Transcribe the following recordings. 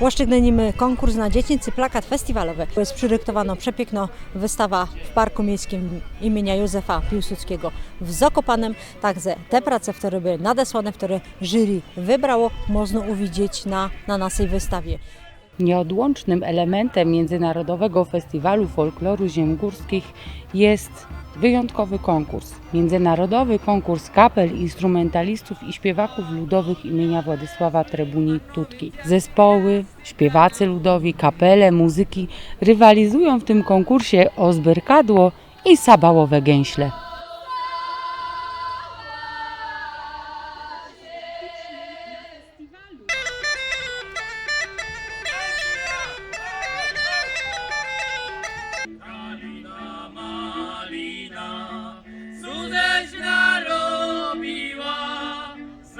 uszczególnimy konkurs na dziecięcy plakat festiwalowy. Jest przyryktowano przepiękna wystawa w Parku Miejskim imienia Józefa Piłsudskiego w Zakopanem. Także te prace, które były nadesłane, które jury wybrało, można uwidzieć na, na naszej wystawie. Nieodłącznym elementem Międzynarodowego Festiwalu Folkloru Ziem Górskich jest wyjątkowy konkurs. Międzynarodowy konkurs kapel, instrumentalistów i śpiewaków ludowych imienia Władysława Trebuni Tutki. Zespoły, śpiewacy ludowi, kapele, muzyki rywalizują w tym konkursie o zberkadło i sabałowe gęśle.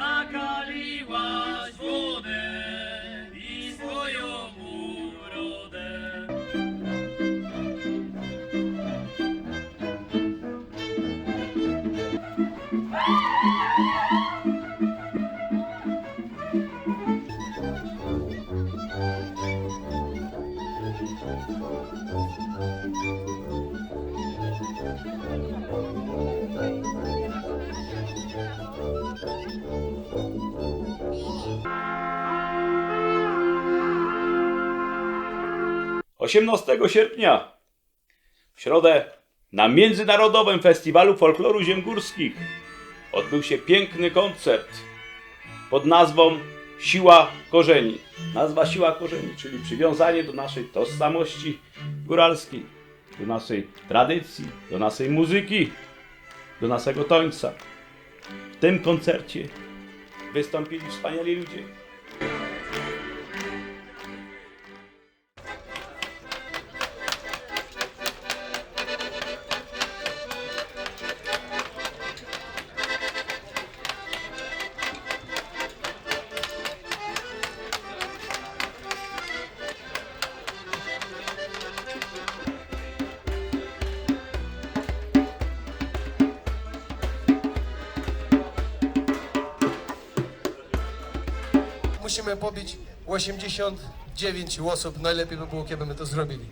Zakaliłaś wodę i swoją urodę. Osiemnastego sierpnia w środę na Międzynarodowym Festiwalu Folkloru Ziem Górskich odbył się piękny koncert pod nazwą Siła Korzeni. Nazwa Siła Korzeni, czyli przywiązanie do naszej tożsamości góralskiej, do naszej tradycji, do naszej muzyki, do naszego tańca. W tym koncercie wystąpili wspaniali ludzie. Musimy pobić 89 osób. Najlepiej by było, kiedy my to zrobili.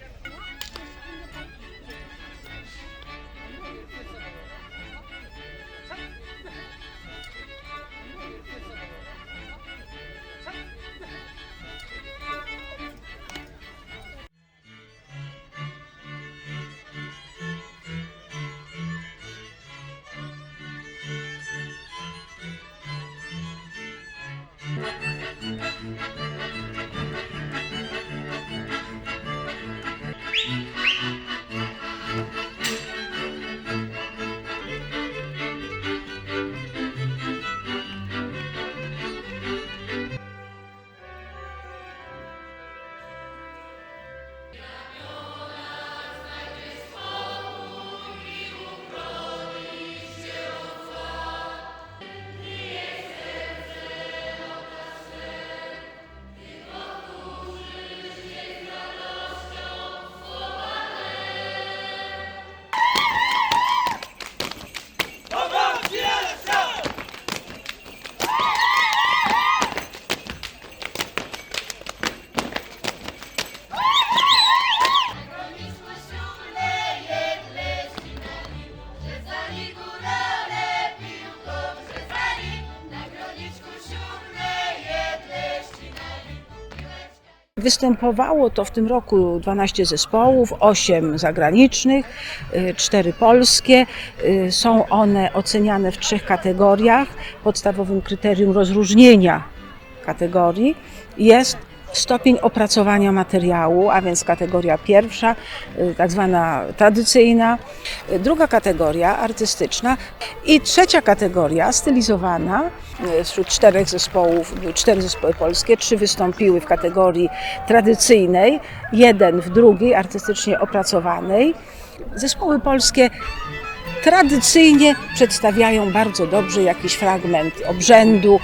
Występowało to w tym roku 12 zespołów, 8 zagranicznych, 4 polskie. Y, Są one oceniane w trzech kategoriach. Podstawowym kryterium rozróżnienia kategorii jest stopień opracowania materiału, a więc kategoria pierwsza, y, tak zwana tradycyjna, y, druga kategoria artystyczna i trzecia kategoria stylizowana. Y, Wśród czterech zespołów, cztery zespoły polskie, trzy wystąpiły w kategorii tradycyjnej, jeden w drugiej, artystycznie opracowanej. Zespoły polskie tradycyjnie przedstawiają bardzo dobrze jakiś fragment obrzędu,